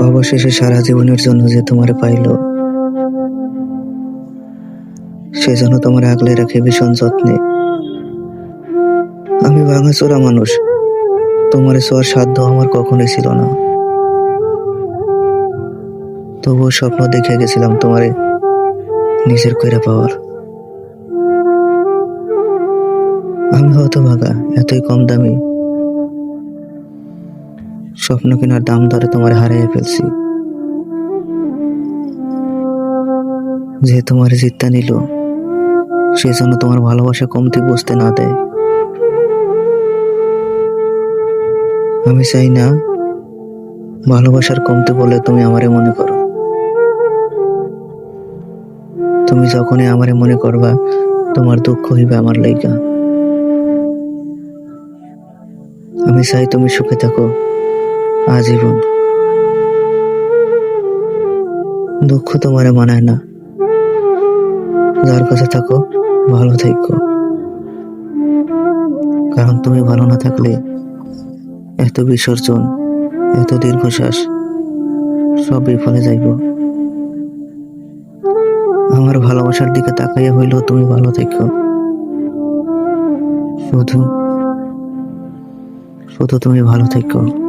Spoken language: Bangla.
অবশেষে সারা জীবনের জন্য যে তোমারে পাইল সেজন্য তোমার আগলে রাখে ভীষণ যত্নে। আমি ভাঙাচোরা মানুষ, তোমার ছোঁয়ার সাধ্য আমার কখনোই ছিল না। তবুও স্বপ্ন দেখে গেছিলাম তোমারে, নিজের কইরা পাওয়ার। আমি হয়তো ভাগা এতই কম দামি স্বপ্ন কেনার দাম ধরে তোমার হারিয়ে ফেলছি। যে তোমার জিতটা নিল সেই জন্য তোমার ভালোবাসা কমতি বুঝতে না দেয়। আমি চাই না ভালোবাসার কমতি বলে তুমি আমারে মনে করো। তুমি যখনই আমারে মনে করবা, তোমার দুঃখ হইবে আমার লাইগা। আমি চাই তুমি সুখে থাকো। আজীবন। দুঃখ তোমারে মানায় না। যার কাছে থাকো, ভালো থাকো। কারণ তুমি ভালো না থাকলে এত বিসর্জন, এত দীর্ঘশ্বাস সব বিফলে যাইব। আমার ভালোবাসার দিকে তাকাইয়া হইলেও তুমি ভালো থেকো। শুধু শুধু তুমি ভালো থেকো।